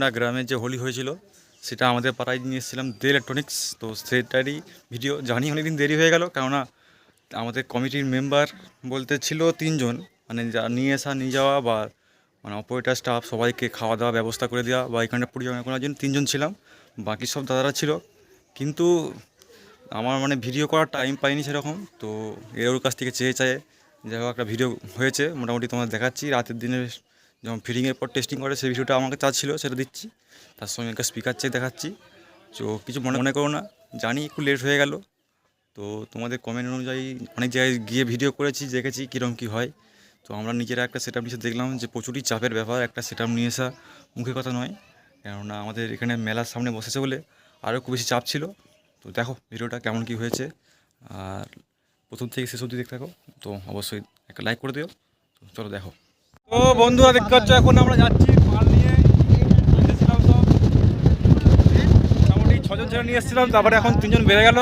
মুন্ডা গ্রামে যে হোলি হয়েছিল, সেটা আমাদের পাড়ায় নিয়ে এসেছিলাম দে ইলেকট্রনিক্স তো সেটারই ভিডিও জানি অনেকদিন দেরি হয়ে গেল, কেননা আমাদের কমিটির মেম্বার বলতে ছিল তিনজন। মানে যা নিয়ে আসা, নিয়ে যাওয়া বা মানে অপারেটার স্টাফ সবাইকে খাওয়া দাওয়া ব্যবস্থা করে দেওয়া বা এখানে পরিচালনা করার জন্য তিনজন ছিলাম, বাকি সব দাদারা ছিল। কিন্তু আমার মানে ভিডিও করার টাইম পাইনি সেরকম, তো এর ওর কাছ থেকে চেয়ে চেয়ে যাই হোক একটা ভিডিও হয়েছে, মোটামুটি তোমাদের দেখাচ্ছি। রাতের দিনে যখন ফিটিংয়ের পর টেস্টিং করে, সেই ভিডিওটা আমাকে চা ছিল, সেটা দিচ্ছি। তার সঙ্গে একটা স্পিকার চেয়ে দেখাচ্ছি। তো কিছু মনে মনে করো না, জানি একটু লেট হয়ে গেল। তো তোমাদের কমেন্ট অনুযায়ী অনেক জায়গায় গিয়ে ভিডিও করেছি, দেখেছি কীরকম কী হয়। তো আমরা নিজেরা একটা সেট আপ নিয়ে দেখলাম যে প্রচুরই চাপের ব্যাপার, একটা সেট আপ নিয়ে আসা মুখের কথা নয়। কেননা আমাদের এখানে মেলার সামনে বসেছে বলে আরও খুব বেশি চাপ ছিল। তো দেখো ভিডিওটা কেমন কি হয়েছে। আর প্রথম থেকে শেষ অবধি দেখতে থাকো। তো অবশ্যই একটা লাইক করে দিও। চলো দেখো। তো বন্ধুরা দেখতে পাচ্ছ, এখন আমরা যাচ্ছি মাল নিয়ে। এসেছিলাম সব মোটামুটি ছজন ছেলে নিয়ে এসেছিলাম, তারপরে এখন তিনজন বেড়ে গেল।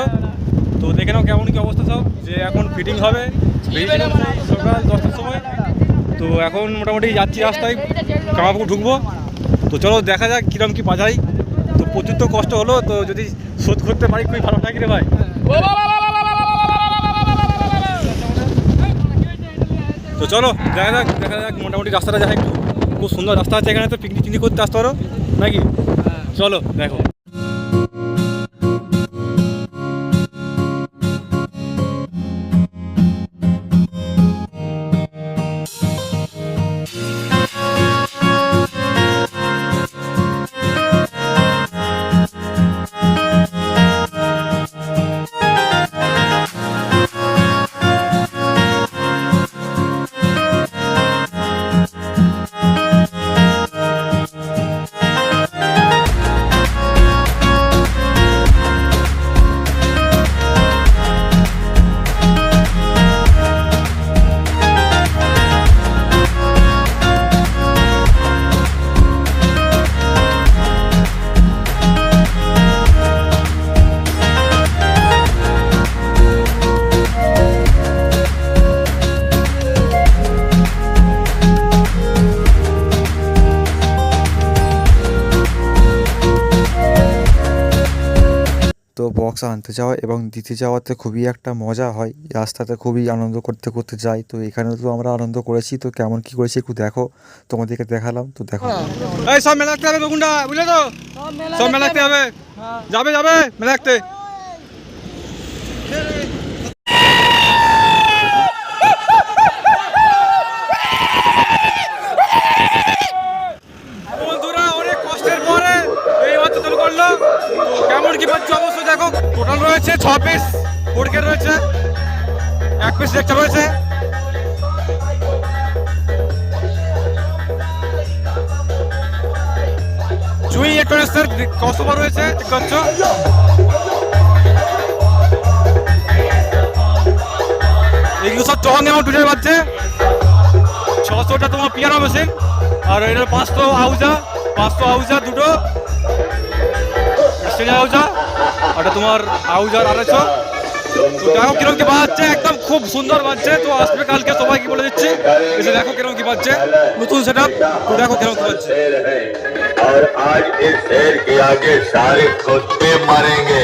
তো দেখে নাও কেমন কি অবস্থা সব, যে এখন ফিটিং হবে। সকাল দশটার সময়। তো এখন মোটামুটি যাচ্ছি রাস্তায় কামাপুকুর ঢুকবো। তো চলো দেখা যাক কীরকম কী বাজাই। তো প্রচুর তো কষ্ট হলো, তো যদি শোধ করতে পারি, খুবই ভালো। থাকে রে ভাই? চলো দেখা যাক দেখা যাক মোটামুটি রাস্তাটা যা একটু। খুব সুন্দর রাস্তা আছে এখানে তো পিকনিক টিকনিক করতে আসতে পারো? নাকি? চলো দেখো। বক্স আনতে যাওয়া এবং দিতে যাওয়াতে খুবই একটা মজা হয়। রাস্তাতে খুবই আনন্দ করতে করতে যাই। তো এখানে তো আমরা আনন্দ করেছি। তো কেমন কি করেছি একটু দেখো। তোমাদেরকে দেখালাম। তো দেখো। এই সব মেলাতে হবে বুঝলে তো? সব মেলা হবে। যাবে যাবে মেলা জুই ইলেকট্রনিক্সের কাস্টমার রয়েছে দেখতে এগুলো সব টন এবং টুটের বাজছে। ছশোটা তোমার পিয়ানো মেশিন আর এটা পাঁচশো আউজা পাঁচশো আউজা দুটো স্টেজ আউজা, ওটা তোমার আউজার আড়াইশো। তো দেখো কীরকম কি বাজছে, একদম খুব সুন্দর বাজছে, তো আসবে কালকে সবাইকে বলে इसे देखो कैरम की बच्चे नतून सेटअप देखो कैरम की बच्चे और आज इस शेर के आगे सारे कुत्ते मरेंगे।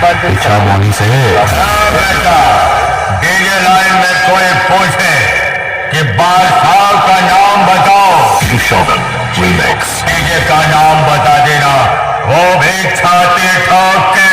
अच्छा मॉर्निंग से। डीजे लाइन में कोई पूछे कि बादशाह का नाम बताओ। डीजे का नाम बता देना। वो भी छाती ठोक के